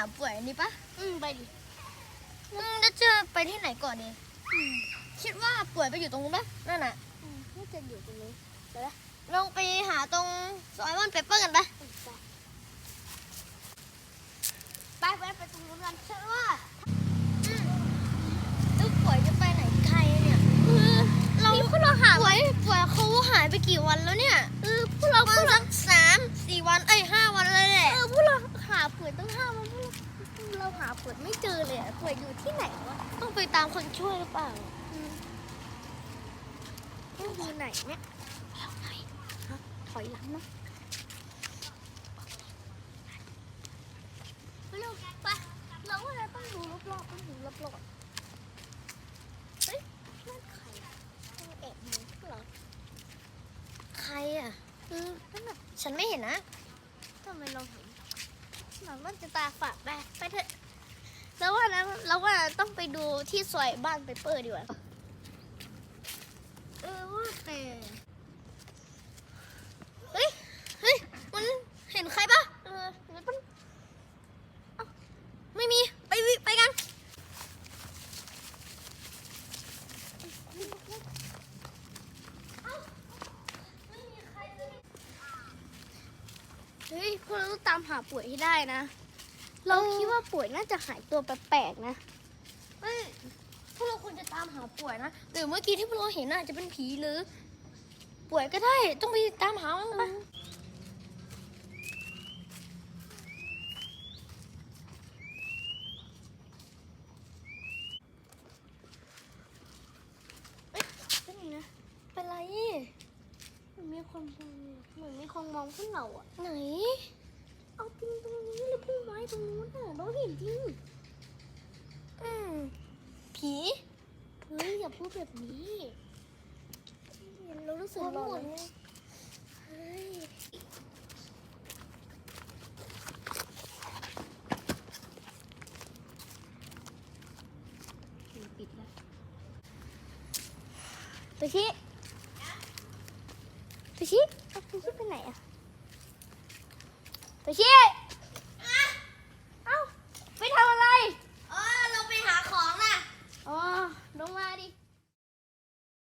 าป่วยนี่ปะอืมไปดิมึงจะเจอไปที่ไหนก่อนดีอืมคิดว่าป่วยไปอยู่ตรงนู้นปะนั่นน่ะอืมน่าจะอยู่ตรงนี้ไปละลองไปหาตรงซอยวันเปเปอร์กันปะไปไปไปตรงนู้นกันฉันว่าแล้วป่วยจะไปไหนใครเนี่ยคือเราพวกเราหาป่วยป่วยเขาหายไปกี่วันแล้วเนี่ยเออพวกเราปพระวกมาเราณสักสามสี่วันเอ้ยห้า ตั้งห้าวันเราหาเผื่อไม่เจอเลยอะเผื่อยู่ที่ไหนวะต้องไปตามคนช่วยหรือเปล่าต้องอยู่ไหนเนี่ยถอยหลังนะไปเร็วไปเราว่าเราต้องดูรอบๆต้องดูรอบๆเฮ้ยนั่นใครต้องแอบมองพวกเราใครอะเออนั่นน่ะฉันไม่เห็นนะทำไมเราเห็น เราม่าจะตาฝาดไปไปเถอะแล้วว่านะแล้วว่าต้องไปดูที่สวยบ้านไปเปิดดีกว่าเออว่าแต่เฮ้ยเฮ้ยมันเห็นใครปะเออมันต้องไม่มี ไปวิไปกัน เฮ้ยพ วกเราต้องตามหาป่วยให้ได้นะ เราคิดว่าป่วยน่าจะหายตัวแปลกๆนะเฮ้ยพวกเราควรจะตามหาป่วยนะหรือเมื่อกี้ที่พวกเราเห็นน่ะอาจะเป็นผีหรือ ป่วยก็ได้ ต้องไปตามหามันปะเป็นไงนะเป็นไร มันมีคนมองเหมือนมีคนมองพวกเราอะไหน เอาจริงตรงนี้เลยพุ่งไม้ตรงนู้นน่ะเราเห็นจริงอืมผีเฮ้ยอย่าพูดแบบนี้เรารู้สึกหลอหมนดเฮ้ยปิดแล้วไปชี้ไปชี้เอาไปชี้ไปไหนอะ ไปชี้